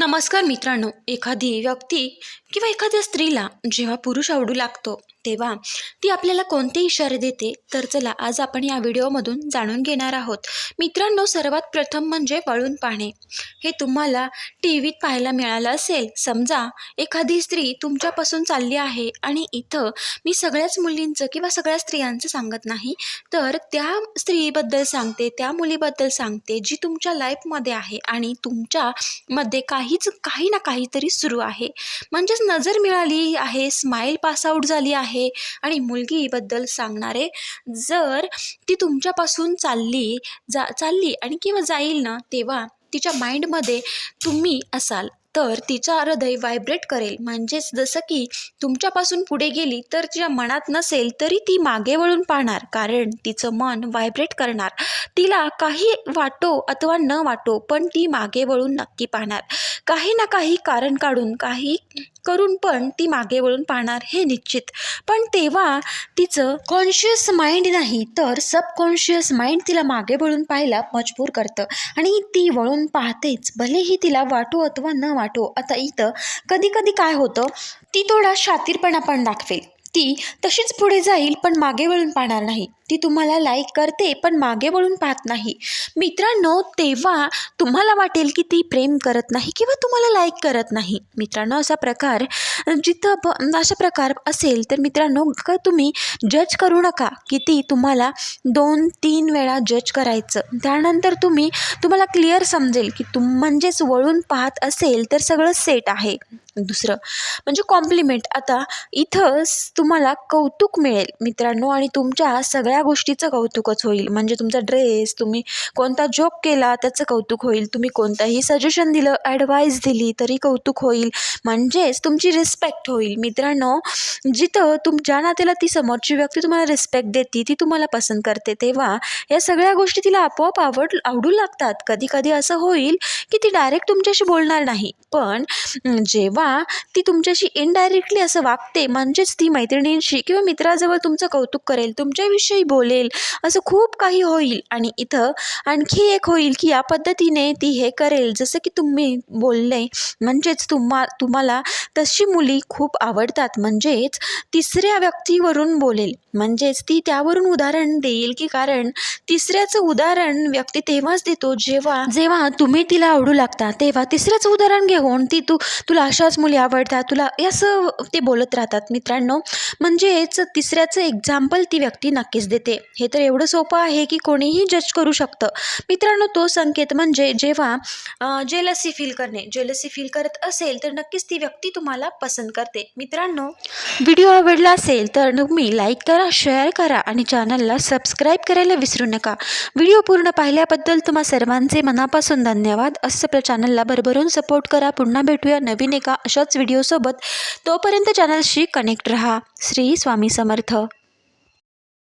नमस्कार मित्रांनो एखादी व्यक्ती किंवा एखाद्या स्त्रीला जेव्हा पुरुष आवडू लागतो तेव्हा ती आपल्याला कोणते इशारे देते? तर चला आज आपण या व्हिडिओमधून जाणून घेणार आहोत. मित्रांनो सर्वात प्रथम म्हणजे वळून पाहणे. हे तुम्हाला टी व्हीत पाहायला मिळालं असेल. समजा एखादी स्त्री तुमच्यापासून चालली आहे आणि इथं मी सगळ्याच मुलींचं किंवा सगळ्या स्त्रियांचं सांगत नाही तर त्या स्त्रीबद्दल सांगते त्या मुलीबद्दल सांगते जी तुमच्या लाईफमध्ये आहे आणि तुमच्यामध्ये काहीच काही ना काहीतरी सुरू आहे. म्हणजेच नजर मिळाली आहे स्माईल पासआउट झाली आहे आहे आणि मुलगीबद्दल सांगणारे. जर ती तुमच्यापासून चालली जा चालली आणि किंवा जाईल ना तेव्हा तिच्या माइंडमध्ये तुम्ही असाल. तर तिचा हृदय व्हायब्रेट करेल. म्हणजेच जसं की तुमच्यापासून पुढे गेली तर तिच्या मनात नसेल तरी ती मागे वळून पाहणार. कारण तिचं मन व्हायब्रेट करणार. तिला काही वाटो अथवा न वाटो पण ती मागे वळून नक्की पाहणार. काही ना काही कारण काढून काही करून पण ती मागे वळून पाहणार हे निश्चित. पण तेव्हा तिचं कॉन्शियस माइंड नाही तर सबकॉन्शियस माइंड तिला मागे वळून पाहायला मजबूर करतं. आणि ती वळून पाहतेच भलेही तिला वाटो अथवा न वाटो. आता इथं कधी कधी काय होतं ती थोडा शातीरपणा पण दाखवेल. ती तशीच पुढे जाईल पण मागे वळून पाहणार नाही. ती तुम्हाला लाईक करते पण मागे वळून पाहत नाही. मित्रांनो तेव्हा तुम्हाला वाटेल की ती प्रेम करत नाही किंवा तुम्हाला लाईक करत नाही. मित्रांनो असा प्रकार जिथं अशा प्रकार असेल तर मित्रांनो का तुम्ही जज करू नका की ती तुम्हाला दोन तीन वेळा जज करायचं. त्यानंतर तुम्ही तुम्हाला क्लिअर समजेल की तुम म्हणजेच वळून पाहत असेल तर सगळं सेट आहे. दुसरं म्हणजे कॉम्प्लिमेंट आता इथं तुम्हाला कौतुक मिळेल मित्रांनो आणि तुमच्या सगळ्या गोष्टीचं कौतुकच होईल. म्हणजे तुमचा ड्रेस तुम्ही कोणता जोक केला त्याचं कौतुक होईल. तुम्ही कोणतंही सजेशन दिलं ॲडवाईस दिली तरी कौतुक होईल. म्हणजेच तुमची रिस्पेक्ट होईल. मित्रांनो जिथं तुमच्या नात्याला ती समोरची व्यक्ती तुम्हाला रिस्पेक्ट देते ती तुम्हाला पसंत करते तेव्हा या सगळ्या गोष्टी तिला आपोआप आवड आवडू लागतात. कधी कधी असं होईल की ती डायरेक्ट तुमच्याशी बोलणार नाही. पण जेव्हा ती तुमच्याशी इनडायरेक्टली असं वागते म्हणजेच ती मैत्रिणींशी किंवा मित्राजवळ तुमचं कौतुक करेल तुमच्याविषयी बोलेल. असं खूप काही होईल आणि इथं आणखी एक होईल की या पद्धतीने ती हे करेल. जसं की तुम्ही बोलले म्हणजेच तुम्हा तुम्हाला तशी मुली खूप आवडतात. म्हणजेच तिसऱ्या व्यक्तीवरून बोलेल. म्हणजेच ती त्यावरून उदाहरण देईल की कारण तिसऱ्याचं उदाहरण व्यक्ती तेव्हाच देतो जेव्हा जेव्हा तुम्ही तिला आवडू लागता तेव्हा तिसऱ्याचं उदाहरण घेऊन ती तू तुला अशाच मुली आवडतात. तुला असं ते बोलत राहतात मित्रांनो. म्हणजेच तिसऱ्याचं एक्झाम्पल ती व्यक्ती नक्कीच देते. हे तर एवढं सोपं आहे की कोणीही जज करू शकतं. मित्रांनो तो संकेत म्हणजे जेव्हा जेलसी फील करणे. जेलसी फील करत असेल तर नक्कीच ती व्यक्ती तुम्हाला पसंत करते. मित्रांनो व्हिडिओ आवडला असेल तर तुम्ही लाईक करा शेअर करा आणि चॅनलला सबस्क्राईब करायला विसरू नका. व्हिडिओ पूर्ण पाहिल्याबद्दल तुम्हा सर्वांचे मनापासून धन्यवाद. असं आपल्या चॅनलला भरभरून सपोर्ट करा. पुन्हा भेटूया नवीन एका अशाच व्हिडिओसोबत तोपर्यंत चॅनलशी कनेक्ट रहा. श्री स्वामी समर्थ.